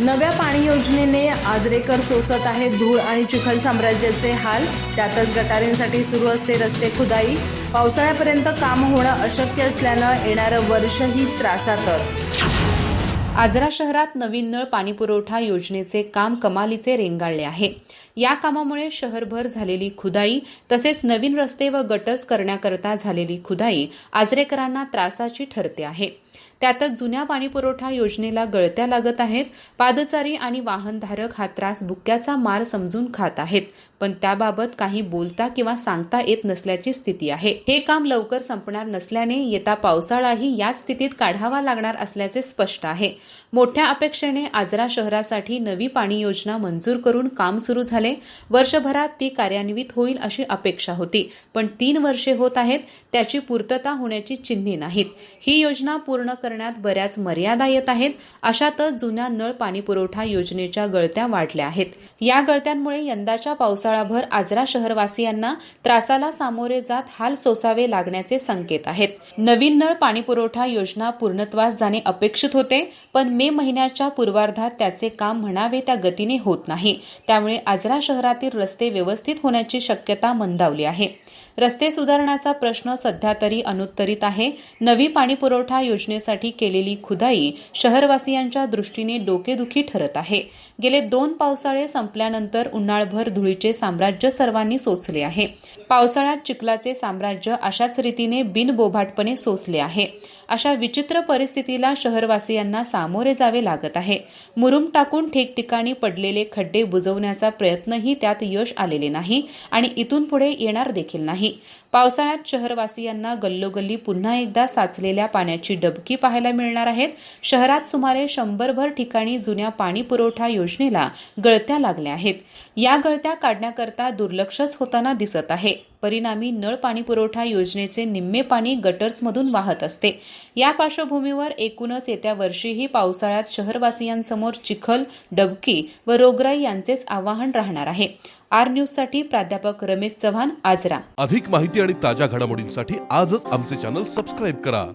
नव्या पाणी योजनेने आजरेकर सोसत आहे धूळ आणि चिखल साम्राज्याचे हाल. त्यातच गटारींसाठी सुरू असते रस्ते खुदाई. पावसाळ्यापर्यंत काम होणं अशक्य असल्यानं येणारं वर्षही त्रासातच. आजरा शहरात नवीन नळ पाणीपुरवठा योजनेचे काम कमालीचे रेंगाळले आहे. या कामामुळे शहरभर झालेली खुदाई तसेच नवीन रस्ते व गटर्स करण्याकरता झालेली खुदाई आजरेकरांना त्रासाची ठरते आहे. त्यातच जुन्या पाणीपुरवठा योजनेला गळत्या लागत आहेत पादचारी आणि वाहनधारक हा त्रास बुक्क्याचा मार समजून खात आहेत. पण त्याबाबत काही बोलता किंवा सांगता येत नसल्याची स्थिती आहे. हे काम लवकर संपणार नसल्याने येता पावसाळाही याच स्थितीत काढावा लागणार असल्याचे स्पष्ट आहे. मोठ्या अपेक्षेने आजरा शहरासाठी नवी पाणी योजना मंजूर करून काम सुरू झाले. वर्षभरात ती कार्यान्वित होईल अशी अपेक्षा होती. पण तीन वर्षे होत आहेत त्याची पूर्तता होण्याची चिन्हे नाहीत. ही योजना पूर्ण करण्यात बऱ्याच मर्यादा येत आहेत. अशातच जुन्या नळ पाणीपुरवठा योजनेच्या गळत्या वाढल्या आहेत. या गळत्यांमुळे यंदाच्या पावसाळाभर आजरा शहरवासियांना त्रासाला सामोरे जात हाल सोसावे लागण्याचे संकेत आहेत. नवीन नळ पाणीपुरवठा योजना पूर्णत्वास जाणे अपेक्षित होते पण मे महिन्याच्या पूर्वार्धात त्याचे काम म्हणावे त्या गतीने होत नाही. त्यामुळे आजरा शहरातील रस्ते व्यवस्थित होण्याची शक्यता मंदावली आहे. रस्ते सुधारण्याचा प्रश्न सध्या तरी अनुत्तरित आहे. नवी पाणीपुरवठा योजनेसाठी केलेली खुदाई शहरवासियांच्या दृष्टीने डोकेदुखी ठरत आहे. गेले दोन पावसाळे संपल्यानंतर उन्हाळभर धुळीचे साम्राज्य सर्वांनी सोचले आहे. पावसाळ्यात चिखलाचे साम्राज्य अशाच रीतीने बिनबोभाटपणे सोसले आहे. अशा विचित्र परिस्थितीला शहरवासियांना सामोरे जावे लागत आहे. मुरुम टाकून ठिकठिकाणी पडलेले खड्डे बुजवण्याचा प्रयत्नही त्यात यश आलेले नाही आणि इथून पुढे येणार देखील नाही. पावसाळ्यात शहरवासियांना गल्लोगल्ली पुन्हा एकदा साचलेल्या पाण्याची डबकी पाहायला मिळणार आहेत. शहरात सुमारे शंभरभर ठिकाणी जुन्या पाणी पुरवठा योजनेला गळत्या लागल्या आहेत. या गळत्या काढण्याकरता दुर्लक्षच होताना दिसत आहे. परिणामी नळ पाणी पुरवठा योजनेचे निम्मे पाणी गटर्समधून वाहत असते. या पार्श्वभूमीवर एकूणच येत्या वर्षीही पावसाळ्यात शहरवासियांसमोर चिखल डबकी व रोगराई यांचेच आवाहन राहणार आहे. आर न्यूजसाठी प्राध्यापक रमेश चव्हाण आजरा. अधिक माहिती आणि ताज्या घडामोडींसाठी आजच आमचे चॅनल सबस्क्राईब करा.